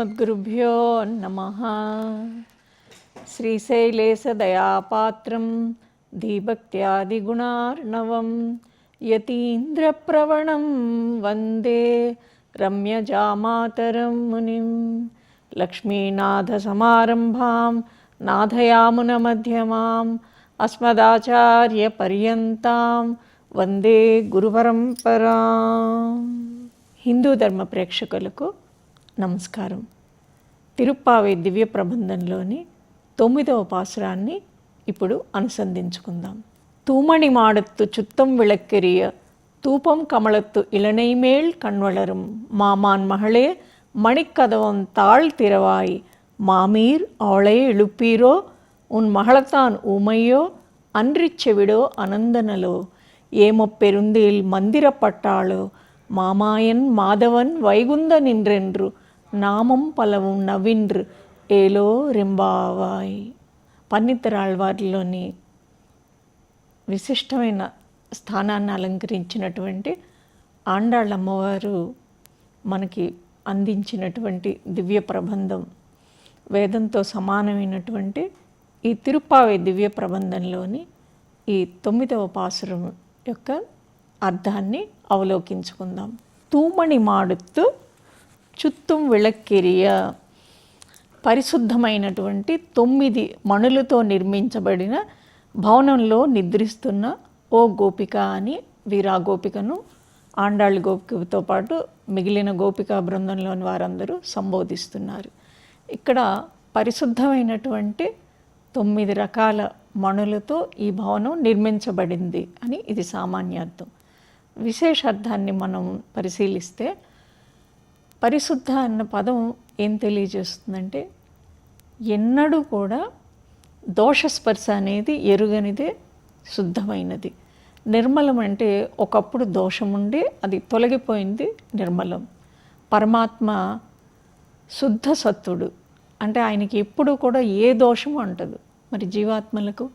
अस्मद्गुरुभ्यो नमः श्रीशैलेशदयापात्रं धीभक्त्यादिगुणार्णवं यतीन्द्रप्रवणं वन्दे रम्यजामातरं मुनिं लक्ष्मीनाथसमारम्भां नाथयामुनमध्यमाम् अस्मदाचार्यपर्यन्तां వందే గురుపరంపరా హిందూ ధర్మ ప్రేక్షకులకు నమస్కారం. తిరుప్పావి దివ్య ప్రబంధంలోని తొమ్మిదవ పాసురాన్ని ఇప్పుడు అనుసంధించుకుందాం. తూమణి మాడత్తు చుత్తం విళక్కెరియ తూపం కమలత్తు ఇళనైమేళ్ కణ్వళరం. మామాన్ మహళే మణికదవం తాళ్ తిరవాయి. మామీర్ ఆళే ఇళుప్పీరో ఉన్ మహళతాన్ ఊమయ్యో అన్రిచ్చెవిడో అనందనలో. ఏమొప్పెరుందీల్ మందిర పట్టాళో. మామాయన్ మాధవన్ వైగుంద నిండ్రెండ్రు. நாமம் பலவும் நவின்று ఏలో రింబావాయ్. పన్నితరాళ్వారిలోని విశిష్టమైన స్థానాన్ని అలంకరించినటువంటి ఆండాళ్ళ అమ్మవారు మనకి అందించినటువంటి దివ్య ప్రబంధం. వేదంతో సమానమైనటువంటి ఈ తిరుప్పావే దివ్య ప్రబంధంలోని ఈ తొమ్మిదవ పాసురం యొక్క అర్థాన్ని అవలోకించుకుందాం. తూమణి మాడుతూ చుత్తుం విళక్కిరియ పరిశుద్ధమైనటువంటి తొమ్మిది మణులతో నిర్మించబడిన భవనంలో నిద్రిస్తున్న ఓ గోపిక అని వీరా గోపికను ఆండాళ్ళ గోపికతో పాటు మిగిలిన గోపికా బృందంలోని వారందరూ సంబోధిస్తున్నారు. ఇక్కడ పరిశుద్ధమైనటువంటి తొమ్మిది రకాల మణులతో ఈ భవనం నిర్మించబడింది అని ఇది సామాన్యార్థం విశేషార్థాన్ని మనం పరిశీలిస్తే పరిశుద్ధ అన్న పదం ఏం తెలియజేస్తుందంటే ఎన్నడూ కూడా దోషస్పర్శ అనేది ఎరుగనిదే శుద్ధమైనది. నిర్మలం అంటే ఒకప్పుడు దోషం ఉండి అది తొలగిపోయింది నిర్మలం. పరమాత్మ శుద్ధ సత్తుడు. అంటే ఆయనకి ఎప్పుడు కూడా ఏ దోషము అంటదు. మరి జీవాత్మలకు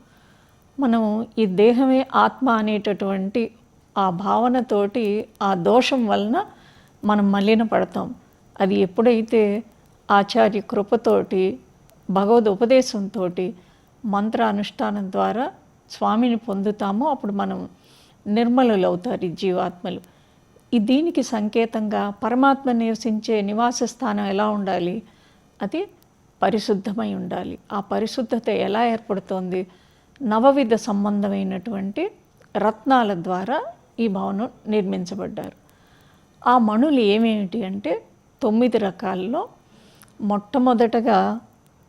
మనం ఈ దేహమే ఆత్మ అనేటటువంటి ఆ భావనతోటి ఆ దోషం వలన మనం మలిన పడతాం. అది ఎప్పుడైతే ఆచార్య కృపతోటి భగవద్ ఉపదేశంతో మంత్ర అనుష్ఠానం ద్వారా స్వామిని పొందుతామో అప్పుడు మనం నిర్మలులు అవుతారు ఈ జీవాత్మలు. ఈ దీనికి సంకేతంగా పరమాత్మ నివసించే నివాస స్థానం ఎలా ఉండాలి? అది పరిశుద్ధమై ఉండాలి. ఆ పరిశుద్ధత ఎలా ఏర్పడుతోంది? నవవిధ సంబంధమైనటువంటి రత్నాల ద్వారా ఈ భవనం నిర్మించబడ్డారు. ఆ మణులు ఏమేమిటి అంటే తొమ్మిది రకాల్లో మొట్టమొదటగా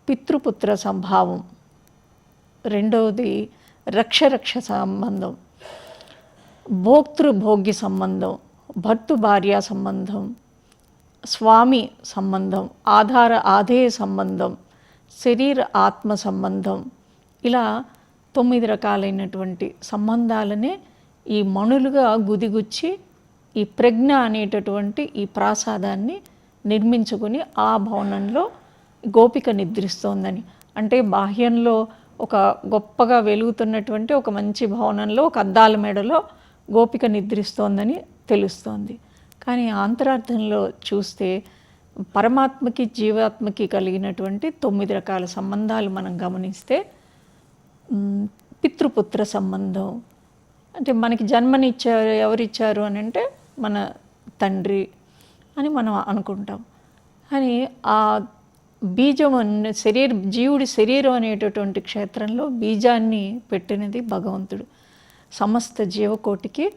పితృపుత్ర సంభావం రెండవది రక్షరక్ష సంబంధం భోక్తృభోగ్య సంబంధం భర్తు భార్య సంబంధం స్వామి సంబంధం ఆధార ఆధేయ సంబంధం శరీర ఆత్మ సంబంధం ఇలా తొమ్మిది రకాలైనటువంటి సంబంధాలనే ఈ మణులుగా గుదిగుచ్చి ఈ ప్రజ్ఞ అనేటటువంటి ఈ ప్రాసాదాన్ని నిర్మించుకుని ఆ భవనంలో గోపిక నిద్రిస్తోందని. అంటే బాహ్యంలో ఒక గొప్పగా వెలుగుతున్నటువంటి ఒక మంచి భవనంలో ఒక అద్దాల మెడలో గోపిక నిద్రిస్తోందని తెలుస్తోంది. కానీ ఆంతరార్థంలో చూస్తే పరమాత్మకి జీవాత్మకి కలిగినటువంటి తొమ్మిది రకాల సంబంధాలు మనం గమనిస్తే పితృపుత్ర సంబంధం. అంటే మనకి జన్మనిచ్చారు ఎవరిచ్చారు అని అంటే మన తండ్రి అని మనం అనుకుంటాం. అని ఆ బీజం అన్న శరీర జీవుడి శరీరం అనేటటువంటి క్షేత్రంలో బీజాన్ని పెట్టినది భగవంతుడు. సమస్త జీవకోటికి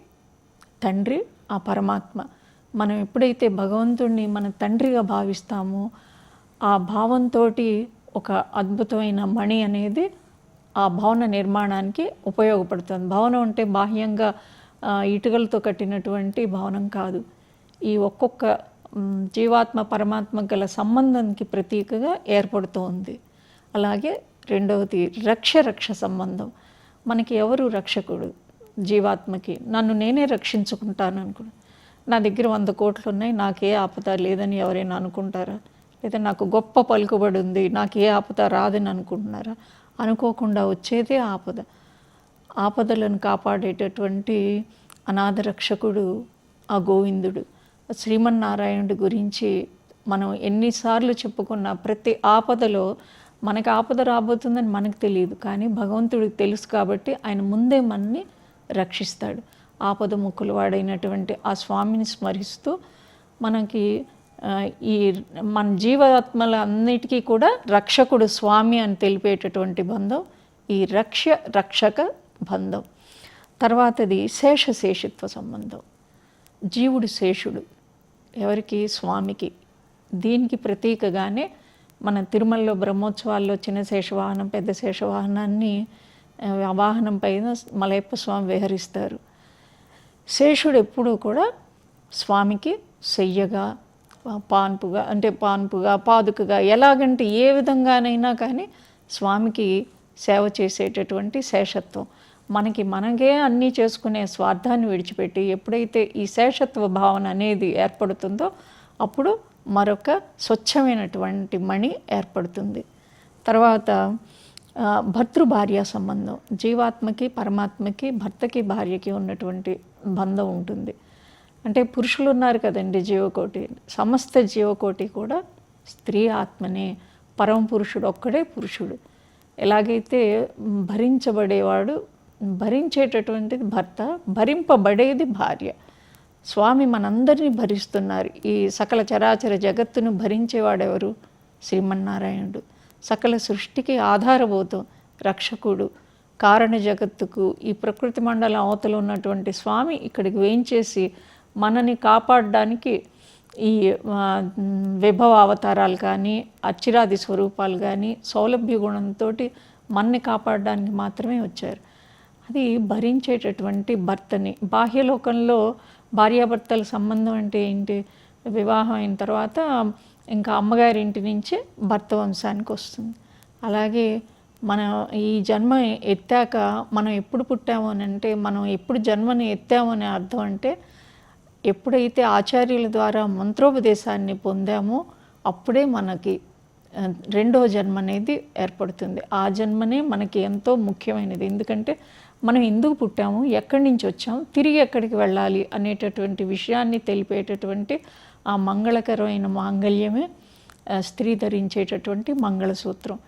తండ్రి ఆ పరమాత్మ. మనం ఎప్పుడైతే భగవంతుడిని మన తండ్రిగా భావిస్తామో ఆ భావంతో ఒక అద్భుతమైన మణి అనేది ఆ భవన నిర్మాణానికి ఉపయోగపడుతుంది. భవనం అంటే బాహ్యంగా ఇటుకలతో కట్టినటువంటి భవనం కాదు. ఈ ఒక్కొక్క జీవాత్మ పరమాత్మ గల సంబంధానికి ప్రతీకగా ఏర్పడుతూ ఉంది. అలాగే రెండవది రక్ష రక్ష సంబంధం. మనకి ఎవరు రక్షకుడు జీవాత్మకి? నన్ను నేనే రక్షించుకుంటాను అనుకున్నాను నా దగ్గర వంద కోట్లు ఉన్నాయి నాకే ఆపద లేదని ఎవరైనా అనుకుంటారా? లేదా నాకు గొప్ప పలుకుబడి ఉంది నాకు ఏ ఆపద రాదని అనుకుంటున్నారా? అనుకోకుండా వచ్చేదే ఆపద. ఆపదలను కాపాడేటటువంటి అనాథ రక్షకుడు ఆ గోవిందుడు. శ్రీమన్నారాయణుడి గురించి మనం ఎన్నిసార్లు చెప్పుకున్న ప్రతి ఆపదలో మనకు ఆపద రాబోతుందని మనకు తెలియదు. కానీ భగవంతుడికి తెలుసు కాబట్టి ఆయన ముందే మనని రక్షిస్తాడు. ఆపద ముక్కులు వాడైనటువంటి ఆ స్వామిని స్మరిస్తూ మనకి ఈ మన జీవాత్మల అన్నిటికీ కూడా రక్షకుడు స్వామి అని తెలిపేటటువంటి బంధం ఈ రక్ష రక్షక బంధం. తర్వాతది శేషశేషిత్వ సంబంధం. జీవుడు శేషుడు ఎవరికి? స్వామికి. దీనికి ప్రతీకగానే మన తిరుమలలో బ్రహ్మోత్సవాల్లో చిన్న శేషవాహనం పెద్ద శేషవాహనాన్ని వాహనం పైన మలయప్ప స్వామి విహరిస్తారు. శేషుడు ఎప్పుడూ కూడా స్వామికి సెయ్యగా పాన్పుగా అంటే పాన్పుగా పాదుకగా ఎలాగంటే ఏ విధంగానైనా కానీ స్వామికి సేవ చేసేటటువంటి శేషత్వం. మనకి మనకే అన్నీ చేసుకునే స్వార్థాన్ని విడిచిపెట్టి ఎప్పుడైతే ఈ శేషత్వ భావన అనేది ఏర్పడుతుందో అప్పుడు మరొక స్వచ్ఛమైనటువంటి మణి ఏర్పడుతుంది. తర్వాత భర్తృ భార్య సంబంధం. జీవాత్మకి పరమాత్మకి భర్తకి భార్యకి ఉన్నటువంటి బంధం ఉంటుంది. అంటే పురుషులు ఉన్నారు కదండి జీవకోటి. సమస్త జీవకోటి కూడా స్త్రీ ఆత్మనే. పరమ పురుషుడు ఒక్కడే పురుషుడు. ఎలాగైతే భరించబడేవాడు భరించేటటువంటిది భర్త భరింపబడేది భార్య. స్వామి మనందరినీ భరిస్తున్నారు. ఈ సకల చరాచర జగత్తును భరించేవాడెవరు? శ్రీమన్నారాయణుడు. సకల సృష్టికి ఆధారభూతం రక్షకుడు. కారణ జగత్తుకు ఈ ప్రకృతి మండల అవతలు ఉన్నటువంటి స్వామి ఇక్కడికి వేయించేసి మనని కాపాడడానికి ఈ విభవ అవతారాలు కానీ అచ్చిరాది స్వరూపాలు కానీ సౌలభ్య గుణంతో మనని కాపాడడానికి మాత్రమే వచ్చారు. అది భరించేటటువంటి భర్తని. బాహ్యలోకంలో భార్యాభర్తల సంబంధం అంటే ఏంటి? వివాహం అయిన తర్వాత ఇంకా అమ్మగారి ఇంటి నుంచి భర్త వంశానికి వస్తుంది. అలాగే మన ఈ జన్మ ఎత్తాక మనం ఎప్పుడు పుట్టాము అని అంటే మనం ఎప్పుడు జన్మని ఎత్తాము అనే అర్థం అంటే ఎప్పుడైతే ఆచార్యుల ద్వారా మంత్రోపదేశాన్ని పొందామో అప్పుడే మనకి రెండవ జన్మ అనేది ఏర్పడుతుంది. ఆ జన్మనే మనకి ఎంతో ముఖ్యమైనది. ఎందుకంటే మనం ఎందుకు పుట్టాము ఎక్కడి నుంచి వచ్చాము తిరిగి ఎక్కడికి వెళ్ళాలి అనేటటువంటి విషయాన్ని తెలిపేటటువంటి ఆ మంగళకరమైన మాంగళ్యమే స్త్రీ ధరించేటటువంటి మంగళసూత్రం.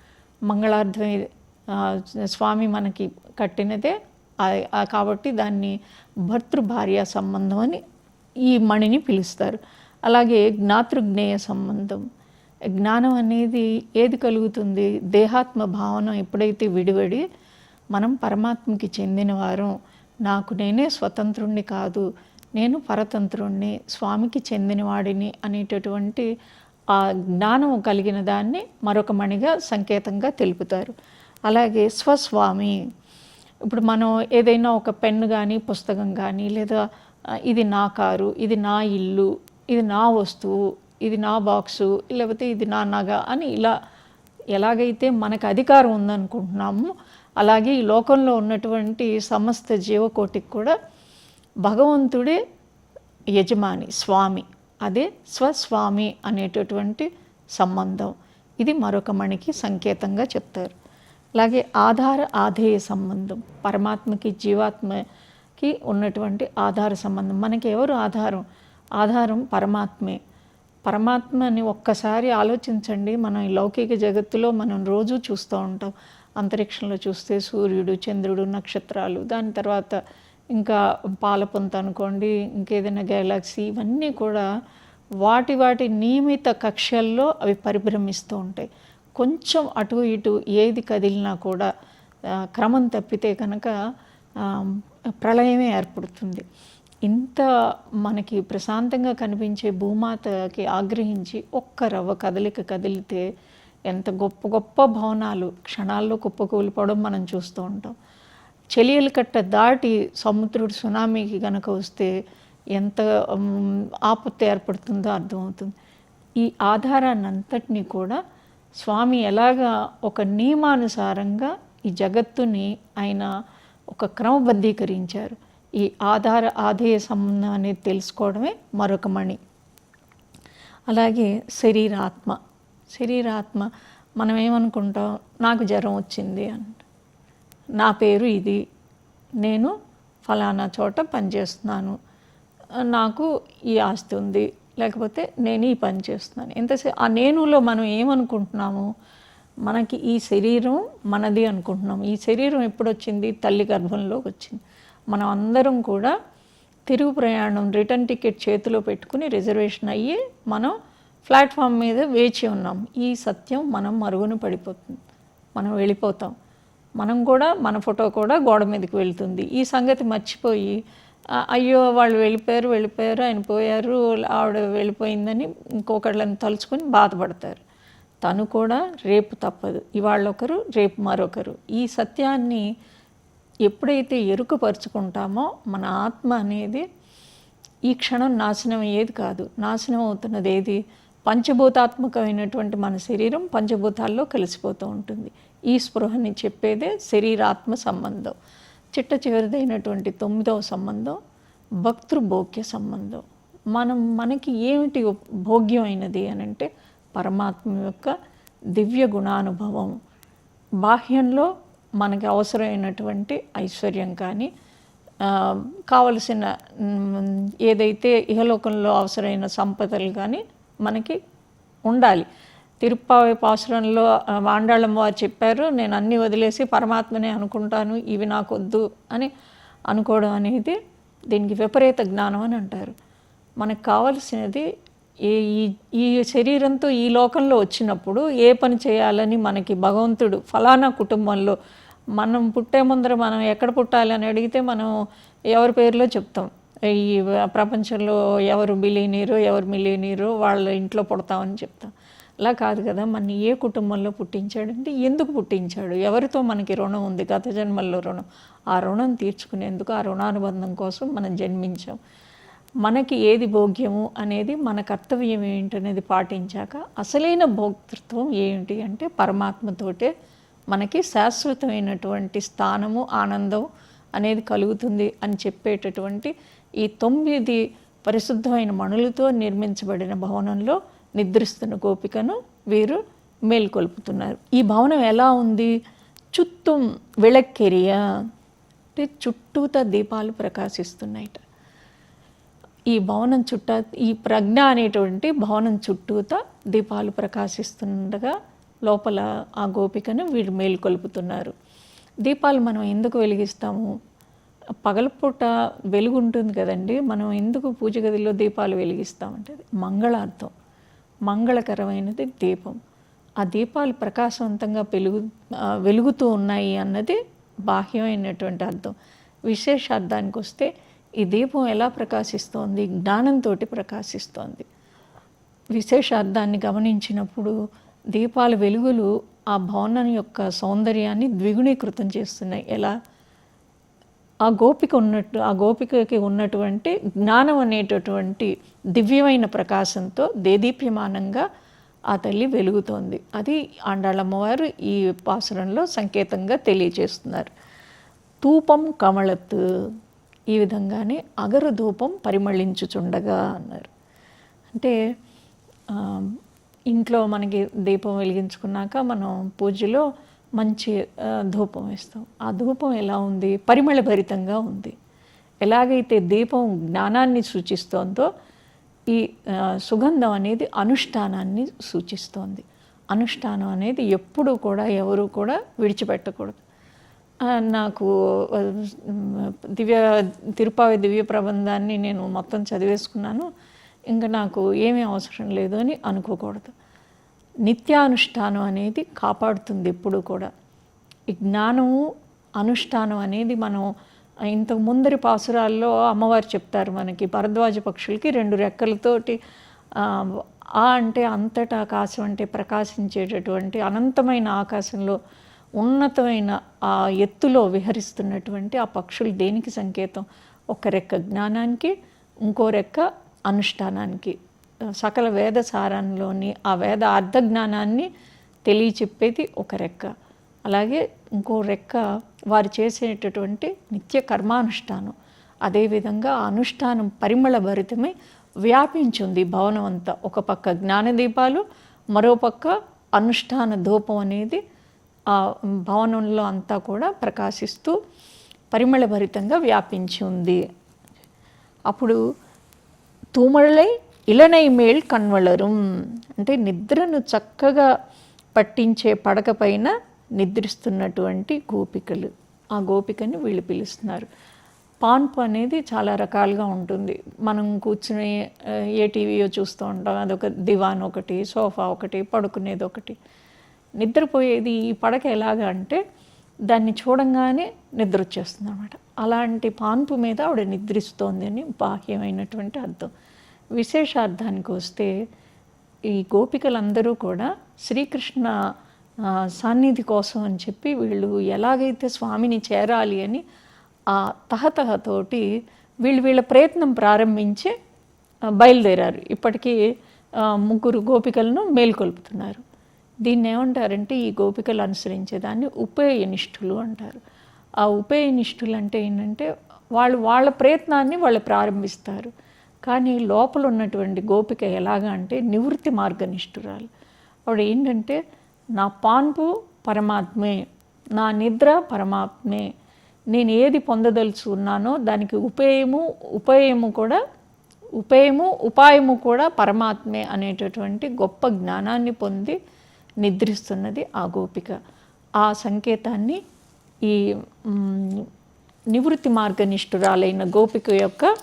మంగళార్థమే స్వామి మనకి కట్టినదే కాబట్టి దాన్ని భర్తృ భార్య సంబంధం అని ఈ మణిని పిలుస్తారు. అలాగే జ్ఞాతృజ్ఞేయ సంబంధం. జ్ఞానం అనేది ఏది కలుగుతుంది? దేహాత్మ భావన ఎప్పుడైతే విడివడి మనం పరమాత్మకి చెందినవారం. నాకు నేనే స్వతంత్రుణ్ణి కాదు. నేను పరతంత్రుణ్ణి స్వామికి చెందినవాడిని అనేటటువంటి ఆ జ్ఞానం కలిగిన దాన్ని మరొక మణిగా సంకేతంగా తెలుపుతారు. అలాగే స్వస్వామి. ఇప్పుడు మనం ఏదైనా ఒక పెన్ను కానీ పుస్తకం కానీ లేదా ఇది నా కారు ఇది నా ఇల్లు ఇది నా వస్తువు ఇది నా బాక్సు లేకపోతే ఇది నా నగ అని ఇలా ఎలాగైతే మనకు అధికారం ఉందనుకుంటున్నామో అలాగే ఈ లోకంలో ఉన్నటువంటి సమస్త జీవకోటికి కూడా భగవంతుడే యజమాని స్వామి. అదే స్వస్వామి అనేటటువంటి సంబంధం. ఇది మరొక మణికి సంకేతంగా చెప్తారు. అలాగే ఆధార ఆధేయ సంబంధం. పరమాత్మకి జీవాత్మకి ఉన్నటువంటి ఆధార సంబంధం. మనకి ఎవరు ఆధారం? ఆధారం పరమాత్మే. పరమాత్మని ఒక్కసారి ఆలోచించండి. మనం ఈ లౌకిక జగత్తులో మనం రోజూ చూస్తూ ఉంటాం. అంతరిక్షంలో చూస్తే సూర్యుడు చంద్రుడు నక్షత్రాలు దాని తర్వాత ఇంకా పాలపొంత అనుకోండి ఇంకేదైనా గెలాక్సీ ఇవన్నీ కూడా వాటి వాటి నియమిత కక్షల్లో అవి పరిభ్రమిస్తూ ఉంటాయి. కొంచెం అటు ఇటు ఏది కదిలినా కూడా క్రమం తప్పితే కనుక ప్రళయమే ఏర్పడుతుంది. ఇంత మనకి ప్రశాంతంగా కనిపించే భూమాతకి ఆగ్రహించి ఒక్క రవ్వ కదలిక కదిలితే ఎంత గొప్ప గొప్ప భవనాలు క్షణాల్లో కుప్పకూలిపోవడం మనం చూస్తూ ఉంటాం. చెలియలు కట్ట దాటి సముద్రుడు సునామీకి కనుక వస్తే ఎంత ఆపత్తి ఏర్పడుతుందో అర్థమవుతుంది. ఈ ఆధారాన్ని అంతటినీ కూడా స్వామి ఎలాగా ఒక నియమానుసారంగా ఈ జగత్తుని ఆయన ఒక క్రమబద్ధీకరించారు. ఈ ఆధార ఆధేయ సంబంధం అనేది తెలుసుకోవడమే మరొక మణి. అలాగే శరీరాత్మ. శరీరాత్మ మనం ఏమనుకుంటాం నాకు జ్వరం వచ్చింది అంట నా పేరు ఇది. నేను ఫలానా చోట పనిచేస్తున్నాను. నాకు ఈ ఆస్తి ఉంది. లేకపోతే నేను ఈ పని చేస్తున్నాను. ఎంతసేపు ఆ నేనులో మనం ఏమనుకుంటున్నాము? మనకి ఈ శరీరం మనది అనుకుంటున్నాం ఈ శరీరం ఎప్పుడు వచ్చింది తల్లి గర్భంలోకి వచ్చింది. మనం అందరం కూడా తిరుగు ప్రయాణం రిటర్న్ టికెట్ చేతిలో పెట్టుకుని రిజర్వేషన్ అయ్యి మనం ప్లాట్ఫామ్ మీద వేచి ఉన్నాం. ఈ సత్యం మనం మరుగున పడిపోతుంది. మనం వెళ్ళిపోతాం. మనం కూడా మన ఫోటో కూడా గోడ మీదకి వెళ్తుంది. ఈ సంగతి మర్చిపోయి అయ్యో వాళ్ళు వెళ్ళిపోయారు వెళ్ళిపోయారు ఆయన పోయారు ఆవిడ వెళ్ళిపోయిందని ఇంకొకళ్ళని తలుచుకొని బాధపడతారు. తను కూడా రేపు తప్పదు. ఇవాళ ఒకరు రేపు మరొకరు. ఈ సత్యాన్ని ఎప్పుడైతే ఎరుకపరుచుకుంటామో మన ఆత్మ అనేది ఈ క్షణం నాశనం అయ్యేది కాదు. నాశనం అవుతున్నది ఏది? పంచభూతాత్మకమైనటువంటి మన శరీరం పంచభూతాల్లో కలిసిపోతూ ఉంటుంది. ఈ స్పృహని చెప్పేదే శరీరాత్మ సంబంధం. చిట్ట చివరిదైనటువంటి తొమ్మిదవ సంబంధం భక్తృభోగ్య సంబంధం. మనం మనకి ఏమిటి భోగ్యమైనది అని అంటే పరమాత్మ యొక్క దివ్య గుణానుభవం. బాహ్యంలో మనకి అవసరమైనటువంటి ఐశ్వర్యం కానీ కావలసిన ఏదైతే ఇహలోకంలో అవసరమైన సంపదలు కానీ మనకి ఉండాలి. తిరుప్పావి పాసురంలో ఆ, వాండాళం వారు చెప్పారు నేను అన్నీ వదిలేసి పరమాత్మనే అనుకుంటాను ఇవి నాకు వద్దు అని అనుకోవడం అనేది దీనికి విపరీత జ్ఞానం అని అంటారు. మనకు కావలసినది ఏ ఈ ఈ శరీరంతో ఈ లోకంలో వచ్చినప్పుడు ఏ పని చేయాలని మనకి భగవంతుడు ఫలానా కుటుంబంలో మనం పుట్టే ముందర మనం ఎక్కడ పుట్టాలి అని అడిగితే మనం ఎవరి పేరులో చెప్తాం. ఈ ప్రపంచంలో ఎవరు బిలీనీరు ఎవరు మిలీనీరు వాళ్ళ ఇంట్లో పుడతామని చెప్తాం. అలా కాదు కదా మన ఏ కుటుంబంలో పుట్టించాడంటే ఎందుకు పుట్టించాడు? ఎవరితో మనకి రుణం ఉంది? గత జన్మల్లో రుణం. ఆ రుణం తీర్చుకునేందుకు ఆ రుణానుబంధం కోసం మనం జన్మించాం. మనకి ఏది భోగ్యము అనేది మన కర్తవ్యం ఏంటనేది పాటించాక అసలైన భోక్తృత్వం ఏంటి అంటే పరమాత్మతోటే మనకి శాశ్వతమైనటువంటి స్థానము ఆనందం అనేది కలుగుతుంది అని చెప్పేటటువంటి ఈ తొమ్మిది పరిశుద్ధమైన మణులతో నిర్మించబడిన భవనంలో నిద్రిస్తున్న గోపికను వీరు మేల్కొల్పుతున్నారు. ఈ భవనం ఎలా ఉంది? చుట్టూ విళక్కెరియా అంటే చుట్టూత దీపాలు ప్రకాశిస్తున్నాయట. ఈ భవనం చుట్టూ ఈ ప్రజ్ఞ అనేటువంటి భవనం చుట్టూత దీపాలు ప్రకాశిస్తుండగా లోపల ఆ గోపికను వీడు మేలుకొల్పుతున్నారు. దీపాలు మనం ఎందుకు వెలిగిస్తాము? పగలపూట వెలుగు ఉంటుంది కదండి. మనం ఎందుకు పూజ గదిలో దీపాలు వెలిగిస్తామంటే మంగళార్థం మంగళకరమైనది దీపం. ఆ దీపాలు ప్రకాశవంతంగా పెలుగు వెలుగుతూ ఉన్నాయి అన్నది బాహ్యమైనటువంటి అర్థం. విశేష అర్థానికి వస్తే ఈ దీపం ఎలా ప్రకాశిస్తోంది? జ్ఞానంతో ప్రకాశిస్తోంది. విశేష అర్థాన్ని గమనించినప్పుడు దీపాల వెలుగులు ఆ భవనం యొక్క సౌందర్యాన్ని ద్విగుణీకృతం చేస్తున్నాయి. ఎలా? ఆ గోపిక ఉన్నట్టు ఆ గోపికకి ఉన్నటువంటి జ్ఞానం అనేటటువంటి దివ్యమైన ప్రకాశంతో దేదీప్యమానంగా ఆ తల్లి వెలుగుతోంది. అది ఆండాళమ్మవారు ఈ పాసురంలో సంకేతంగా తెలియజేస్తున్నారు ధూపం కమళత్ ఈ విధంగానే అగరు ధూపం పరిమళించుచుండగా అన్నారు. అంటే ఇంట్లో మనకి దీపం వెలిగించుకున్నాక మనం పూజలో మంచి ధూపం వేస్తాం. ఆ ధూపం ఎలా ఉంది? పరిమళభరితంగా ఉంది. ఎలాగైతే దీపం జ్ఞానాన్ని సూచిస్తోందో ఈ సుగంధం అనేది అనుష్ఠానాన్ని సూచిస్తోంది. అనుష్ఠానం అనేది ఎప్పుడూ కూడా ఎవరు కూడా విడిచిపెట్టకూడదు. నాకు దివ్య తిరుపావి దివ్య ప్రబంధాన్ని నేను మొత్తం చదివేసుకున్నాను. ఇంకా నాకు ఏమీ అవసరం లేదు అని అనుకోకూడదు. నిత్యానుష్ఠానం అనేది కాపాడుతుంది ఎప్పుడు కూడా. ఈ జ్ఞానము అనుష్ఠానం అనేది మనం ఇంతకు ముందరి పాసురాల్లో అమ్మవారు చెప్తారు మనకి భరద్వాజ పక్షులకి రెండు రెక్కలతోటి ఆ, ఆ అంటే అంతటా ఆకాశం అంటే ప్రకాశించేటటువంటి అనంతమైన ఆకాశంలో ఉన్నతమైన ఆ ఎత్తులో విహరిస్తున్నటువంటి ఆ పక్షులు దేనికి సంకేతం? ఒక రెక్క జ్ఞానానికి ఇంకో రెక్క అనుష్ఠానానికి సకల వేద సారాల్లోని ఆ వేద అర్థ జ్ఞానాన్ని తెలియచెప్పేది ఒక రెక్క. అలాగే ఇంకో రెక్క వారు చేసేటటువంటి నిత్య కర్మానుష్ఠానం. అదేవిధంగా ఆ అనుష్ఠానం పరిమళ భరితమై వ్యాపించింది భవనం అంతా. ఒక పక్క జ్ఞానదీపాలు మరోపక్క అనుష్ఠాన ధూపం అనేది ఆ భవనంలో అంతా కూడా ప్రకాశిస్తూ పరిమళభరితంగా వ్యాపించి ఉంది అప్పుడు తూమళ్ళై ఇలనై మేల్ కన్వళరం అంటే నిద్రను చక్కగా పట్టించే పడక పైన నిద్రిస్తున్నటువంటి గోపికలు. ఆ గోపికని వీళ్ళు పిలుస్తున్నారు. పాన్పు అనేది చాలా రకాలుగా ఉంటుంది. మనం కూర్చుని ఏ టీవీయో చూస్తూ ఉంటాం. అదొక దివాన్ ఒకటి సోఫా ఒకటి పడుకునేది ఒకటి. నిద్రపోయేది ఈ పడక ఎలాగా అంటే దాన్ని చూడంగానే నిద్ర వచ్చేస్తుంది అనమాట అలాంటి పాన్పు మీద ఆవిడ నిద్రిస్తోంది అని బాహ్యమైనటువంటి అర్థం. విశేషార్థానికి వస్తే ఈ గోపికలందరూ కూడా శ్రీకృష్ణ సాన్నిధి కోసం అని చెప్పి వీళ్ళు ఎలాగైతే స్వామిని చేరాలి అని ఆ తహతహతోటి వీళ్ళు వీళ్ళ ప్రయత్నం ప్రారంభించి బయలుదేరారు. ఇప్పటికీ ముగ్గురు గోపికలను మేల్కొల్పుతున్నారు. దీన్ని ఏమంటారంటే ఈ గోపికలు అనుసరించేదాన్ని ఉపేయనిష్ఠులు అంటారు. ఆ ఉపేయనిష్ఠులు అంటే ఏంటంటే వాళ్ళు వాళ్ళ ప్రయత్నాన్ని వాళ్ళు ప్రారంభిస్తారు. కానీ లోపల ఉన్నటువంటి గోపిక ఎలాగా అంటే నివృత్తి మార్గనిష్ఠురాలు. ఆవిడ ఏంటంటే నా పాన్పు పరమాత్మే నా నిద్ర పరమాత్మే నేను ఏది పొందదలుచుకున్నానో దానికి ఉపేయము ఉపేయము కూడా ఉపేయము ఉపాయము కూడా పరమాత్మే అనేటటువంటి గొప్ప జ్ఞానాన్ని పొంది నిద్రిస్తున్నది ఆ గోపిక. ఆ సంకేతాన్ని ఈ నివృత్తి మార్గనిష్ఠురాలైన గోపిక యొక్క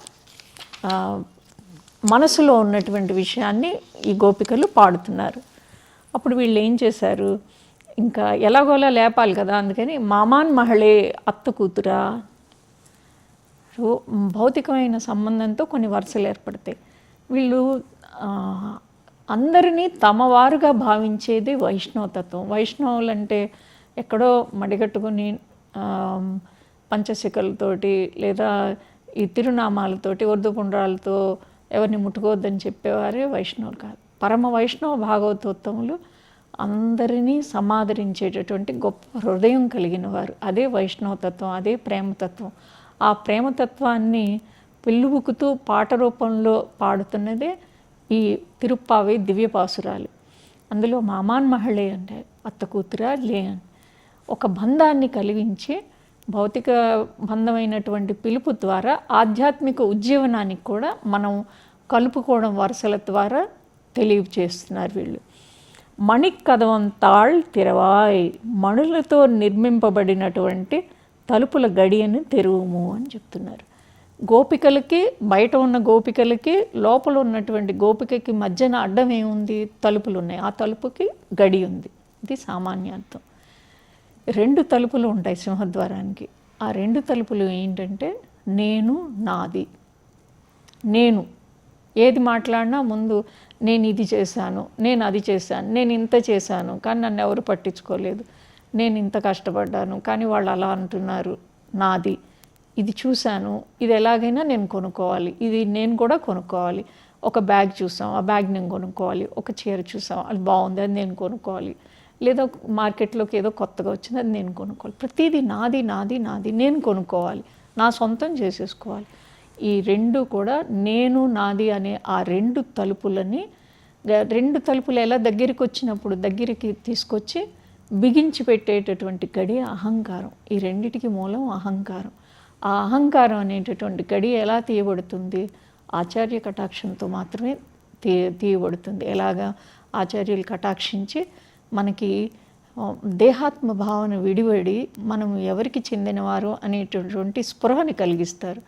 మనసులో ఉన్నటువంటి విషయాన్ని ఈ గోపికలు పాడుతున్నారు. అప్పుడు వీళ్ళు ఏం చేశారు? ఇంకా ఎలాగోలా లేపాలి కదా అందుకని మామాన్ మహళే అత్త కూతురా. భౌతికమైన సంబంధంతో కొన్ని వరుసలు ఏర్పడతాయి. వీళ్ళు అందరినీ తమవారుగా భావించేది వైష్ణవతత్వం. వైష్ణవులంటే ఎక్కడో మడిగట్టుకుని పంచశిఖలతోటి లేదా ఈ తిరునామాలతోటి ఉర్దుపుండ్రాలతో ఎవరిని ముట్టుకోవద్దని చెప్పేవారే వైష్ణవులు కాదు. పరమ వైష్ణవ భాగవతోత్తములు అందరినీ సమాదరించేటటువంటి గొప్ప హృదయం కలిగిన వారు. అదే వైష్ణవతత్వం అదే ప్రేమతత్వం. ఆ ప్రేమతత్వాన్ని పిల్లుబుకుతూ పాట రూపంలో పాడుతున్నదే ఈ తిరుప్పావి దివ్యపాసురాలు. అందులో మామాన్ మహళే అంటే అత్త కూతుర లే అని. ఒక బంధాన్ని కలిగించి భౌతిక బంధమైనటువంటి పిలుపు ద్వారా ఆధ్యాత్మిక ఉజ్జీవనానికి కూడా మనం కలుపుకోవడం వరుసల ద్వారా తెలియచేస్తున్నారు వీళ్ళు. మణికదవం తాళ్ తెరవాయ్ మణులతో నిర్మింపబడినటువంటి తలుపుల గడియను తెరువుము అని చెప్తున్నారు. గోపికలకి బయట ఉన్న గోపికలకి లోపల ఉన్నటువంటి గోపికకి మధ్యన అడ్డం ఏముంది? తలుపులు ఉన్నాయి ఆ తలుపుకి గడి ఉంది. ఇది సామాన్యార్థం. రెండు తలుపులు ఉంటాయి సింహద్వారానికి. ఆ రెండు తలుపులు ఏంటంటే నేను నాది. నేను. ఏది మాట్లాడినా ముందు నేను ఇది చేశాను నేను అది చేశాను నేను ఇంత చేశాను కానీ నన్ను ఎవరు పట్టించుకోలేదు. నేను ఇంత కష్టపడ్డాను కానీ వాళ్ళు అలా అంటున్నారు. నాది. ఇది చూశాను ఇది ఎలాగైనా నేను కొనుక్కోవాలి ఇది నేను కూడా కొనుక్కోవాలి. ఒక బ్యాగ్ చూసాం ఆ బ్యాగ్ నేను కొనుక్కోవాలి ఒక చీర చూసాం అది బాగుంది అది నేను కొనుక్కోవాలి. లేదా మార్కెట్లోకి ఏదో కొత్తగా వచ్చింది అది నేను కొనుక్కోవాలి. ప్రతిదీ నాది నాది నాది నేను కొనుక్కోవాలి నా సొంతం చేసేసుకోవాలి. ఈ రెండు కూడా నేను నాది అనే ఆ రెండు తలుపులని రెండు తలుపులు ఎలా దగ్గరికి వచ్చినప్పుడు దగ్గరికి తీసుకొచ్చి బిగించి పెట్టేటటువంటి గడి అహంకారం. ఈ రెండిటికి మూలం అహంకారం. ఆ అహంకారం అనేటటువంటి గడి ఎలా తీయబడుతుంది? ఆచార్య కటాక్షంతో మాత్రమే తీ తీయబడుతుంది. ఎలాగా? ఆచార్యులు కటాక్షించి మనకి దేహాత్మ భావన విడివడి మనం ఎవరికి చెందినవారు అనేటటువంటి స్పృహని కలిగిస్తారు.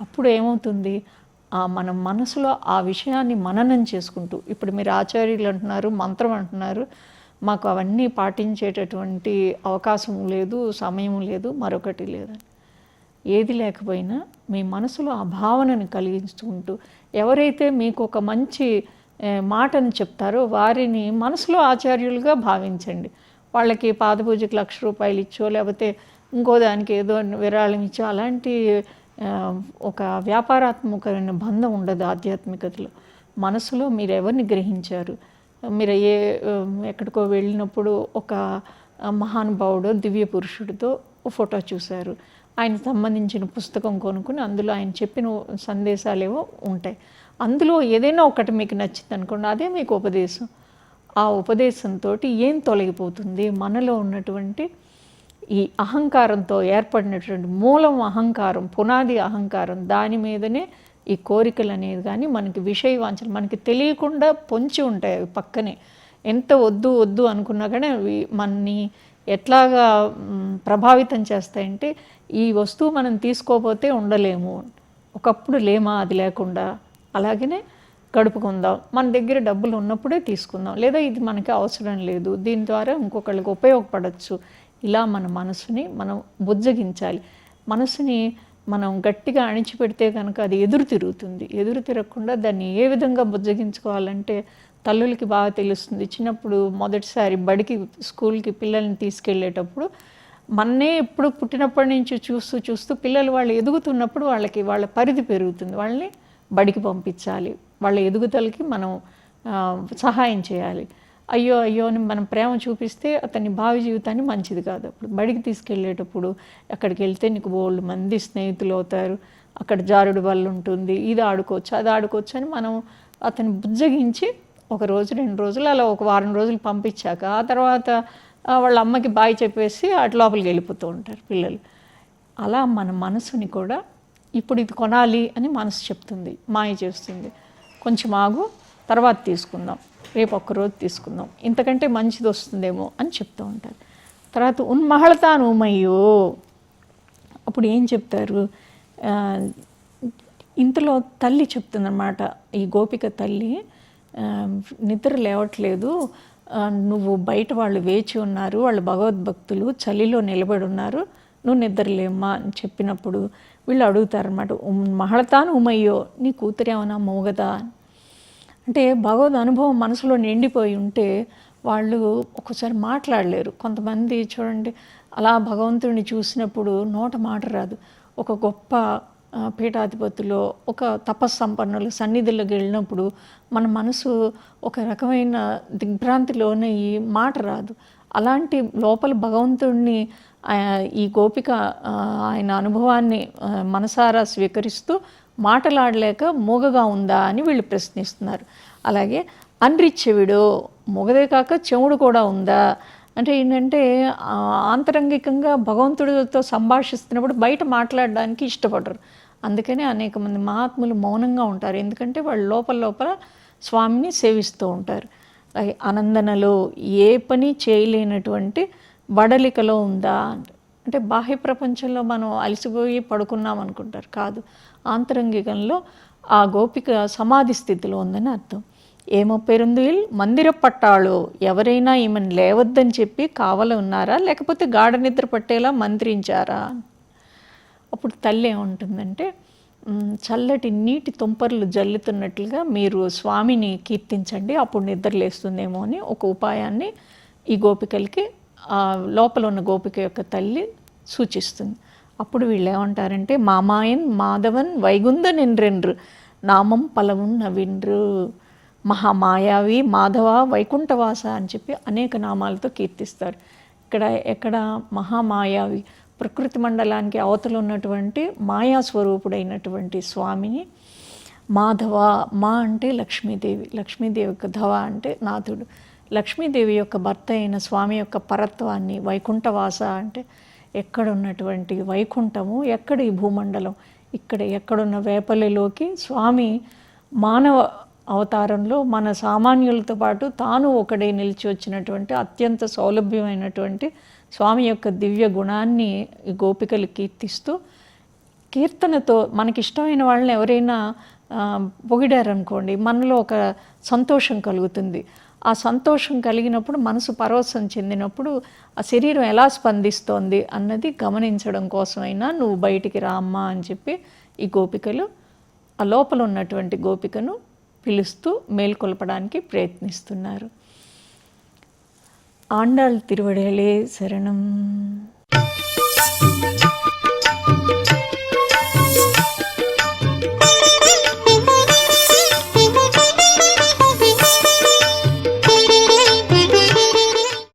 అప్పుడు ఏమవుతుంది? ఆ మన మనసులో ఆ విషయాన్ని మననం చేసుకుంటూ ఇప్పుడు మీరు ఆచార్యులు అంటున్నారు మంత్రం అంటున్నారు మాకు అవన్నీ పాటించేటటువంటి అవకాశం లేదు సమయం లేదు మరొకటి లేదని ఏది లేకపోయినా మీ మనసులో ఆ భావనను కలిగించుకుంటూ ఎవరైతే మీకు ఒక మంచి మాటను చెప్తారో వారిని మనసులో ఆచార్యులుగా భావించండి. వాళ్ళకి పాదపూజకి లక్ష రూపాయలు ఇచ్చో లేకపోతే ఇంకో దానికి ఏదో విరాళం ఇచ్చో అలాంటి ఒక వ్యాపారాత్మకమైన బంధం ఉండదు ఆధ్యాత్మికతలో. మనసులో మీరు ఎవరిని గ్రహించారు? మీరు ఏ ఎక్కడికో వెళ్ళినప్పుడు ఒక మహానుభావుడు దివ్య పురుషుడితో ఫోటో చూశారు. ఆయన సంబంధించిన పుస్తకం కొనుక్కుని అందులో ఆయన చెప్పిన సందేశాలేవో ఉంటాయి. అందులో ఏదైనా ఒకటి మీకు నచ్చింది అనుకోండి అదే మీకు ఉపదేశం. ఆ ఉపదేశంతో ఏం తొలగిపోతుంది? మనలో ఉన్నటువంటి ఈ అహంకారంతో ఏర్పడినటువంటి మూలం అహంకారం పునాది అహంకారం దాని మీదనే ఈ కోరికలు అనేది కానీ మనకి విషయ వాంఛలు మనకి తెలియకుండా పొంచి ఉంటాయి అవి పక్కనే. ఎంత వద్దు వద్దు అనుకున్నా కానీ అవి మనని ఎట్లాగా ప్రభావితం చేస్తాయంటే ఈ వస్తువు మనం తీసుకోపోతే ఉండలేము. ఒకప్పుడు లేమా అది లేకుండా. అలాగనే గడుపుకుందాం. మన దగ్గర డబ్బులు ఉన్నప్పుడే తీసుకుందాం. లేదా ఇది మనకి అవసరం లేదు. దీని ద్వారా ఇంకొకళ్ళకి ఉపయోగపడవచ్చు ఇలా మన మనసుని మనం బుజ్జగించాలి. మనసుని మనం గట్టిగా అణిచిపెడితే కనుక అది ఎదురు తిరుగుతుంది. ఎదురు తిరగకుండా దాన్ని ఏ విధంగా బుజ్జగించుకోవాలంటే తల్లులకి బాగా తెలుస్తుంది. చిన్నప్పుడు మొదటిసారి బడికి స్కూల్కి పిల్లల్ని తీసుకెళ్ళేటప్పుడు మన్నే ఎప్పుడు పుట్టినప్పటి నుంచి చూస్తూ చూస్తూ పిల్లలు వాళ్ళు ఎదుగుతున్నప్పుడు వాళ్ళకి వాళ్ళ పరిధి పెరుగుతుంది. వాళ్ళని బడికి పంపించాలి. వాళ్ళ ఎదుగుదలకి మనం సహాయం చేయాలి. అయ్యో అయ్యో అని మనం ప్రేమ చూపిస్తే అతని భావి జీవితాన్ని మంచిది కాదు. అప్పుడు బడికి తీసుకెళ్ళేటప్పుడు అక్కడికి వెళ్తే నీకు బోళ్ళు మంది స్నేహితులు అవుతారు. అక్కడ జారుడు బల్ల ఉంటుంది. ఇది ఆడుకోవచ్చు అది ఆడుకోవచ్చు అని మనం అతన్ని బుజ్జగించి ఒక రోజు రెండు రోజులు అలా ఒక వారం రోజులు పంపించాక ఆ తర్వాత వాళ్ళ అమ్మకి బాయ్ చెప్పేసి అటు లోపలికి వెళ్ళిపోతూ ఉంటారు పిల్లలు. అలా మన మనసుని కూడా ఇప్పుడు ఇది కొనాలి అని మనసు చెప్తుంది మాయ చేస్తుంది. కొంచెం ఆగు తర్వాత తీసుకుందాం రేపు ఒక్కరోజు తీసుకుందాం ఇంతకంటే మంచిది వస్తుందేమో అని చెప్తూ ఉంటారు. తర్వాత ఉన్మహళతాను ఉమయ్యో అప్పుడు ఏం చెప్తారు? ఇంతలో తల్లి చెప్తుందన్నమాట ఈ గోపిక తల్లి నిద్ర లేవట్లేదు. నువ్వు బయట వాళ్ళు వేచి ఉన్నారు వాళ్ళు భగవద్భక్తులు చలిలో నిలబడి ఉన్నారు. నువ్వు నిద్రలేమ్మా అని చెప్పినప్పుడు వీళ్ళు అడుగుతారనమాట మహళతాను ఉమయ్యో నీ కూతురేమన్నా మోగదా? అంటే భగవద్ అనుభవం మనసులో నిండిపోయి ఉంటే వాళ్ళు ఒక్కోసారి మాట్లాడలేరు. కొంతమంది చూడండి అలా భగవంతుడిని చూసినప్పుడు నోట మాట రాదు. ఒక గొప్ప పీఠాధిపతులు ఒక తపస్సంపన్నుల సన్నిధిలోకి వెళ్ళినప్పుడు మన మనసు ఒక రకమైన దిగ్భ్రాంతిలోనే ఈ మాట రాదు. అలాంటి లోపల భగవంతుడిని ఈ గోపిక ఆయన అనుభవాన్ని మనసారా స్వీకరిస్తూ మాటలాడలేక మూగగా ఉందా అని వీళ్ళు ప్రశ్నిస్తున్నారు. అలాగే అన్రిచ్చెవిడో మొగదే కాక చెవుడు కూడా ఉందా? అంటే ఏంటంటే ఆంతరంగికంగా భగవంతుడితో సంభాషిస్తున్నప్పుడు బయట మాట్లాడడానికి ఇష్టపడరు. అందుకనే అనేక మంది మహాత్ములు మౌనంగా ఉంటారు. ఎందుకంటే వాళ్ళు లోపల లోపల స్వామిని సేవిస్తూ ఉంటారు. అనందనలో ఏ పని చేయలేనటువంటి బడలికలో ఉందా అంటే బాహ్య ప్రపంచంలో మనం అలసిపోయి పడుకున్నాం అనుకుంటారు. కాదు ఆంతరంగికంలో ఆ గోపిక సమాధి స్థితిలో ఉందని అర్థం. ఏమో పెరుందుయిల్ మందిర పట్టాలు. ఎవరైనా ఈమెను లేవద్దని చెప్పి కావల ఉన్నారా? లేకపోతే గాఢ నిద్ర పట్టేలా మంత్రించారా? అప్పుడు తల్లి ఏముంటుందంటే చల్లటి నీటి తుంపర్లు జల్లుతున్నట్లుగా మీరు స్వామిని కీర్తించండి అప్పుడు నిద్ర లేస్తుందేమో అని ఒక ఉపాయాన్ని ఈ గోపికలకి లోపల ఉన్న గోపిక యొక్క తల్లి సూచిస్తుంది. అప్పుడు వీళ్ళు ఏమంటారంటే మామాయన్ మాధవన్ వైగుంద నిన్రెండ్రు నామం పలవున్ నవిండ్రు మహామాయావి మాధవ వైకుంఠవాస అని చెప్పి అనేక నామాలతో కీర్తిస్తారు. ఇక్కడ ఎక్కడ మహామాయావి ప్రకృతి మండలానికి అవతల ఉన్నటువంటి మాయా స్వరూపుడైనటువంటి స్వామిని మాధవ మా అంటే లక్ష్మీదేవి లక్ష్మీదేవి యొక్క ధవ అంటే నాథుడు. లక్ష్మీదేవి యొక్క భర్త అయిన స్వామి యొక్క పరత్వాన్ని వైకుంఠవాస అంటే ఎక్కడ ఉన్నటువంటి వైకుంఠము ఎక్కడ ఈ భూమండలం ఇక్కడ ఎక్కడున్న వేపల్లిలోకి స్వామి మానవ అవతారంలో మన సామాన్యులతో పాటు తాను ఒకడే నిలిచి వచ్చినటువంటి అత్యంత సౌలభ్యమైనటువంటి స్వామి యొక్క దివ్య గుణాన్ని ఈ గోపికలు కీర్తిస్తూ కీర్తనతో మనకి ఇష్టమైన వాళ్ళని ఎవరైనా పొగిడారనుకోండి మనలో ఒక సంతోషం కలుగుతుంది. ఆ సంతోషం కలిగినప్పుడు మనసు పరవశం చెందినప్పుడు ఆ శరీరం ఎలా స్పందిస్తోంది అన్నది గమనించడం కోసమైనా నువ్వు బయటికి రామ్మా అని చెప్పి ఈ గోపికలు ఆ లోపల ఉన్నటువంటి గోపికను పిలుస్తూ మేల్కొల్పడానికి ప్రయత్నిస్తున్నారు. ఆండాళ్ తిరువడేలే శరణం.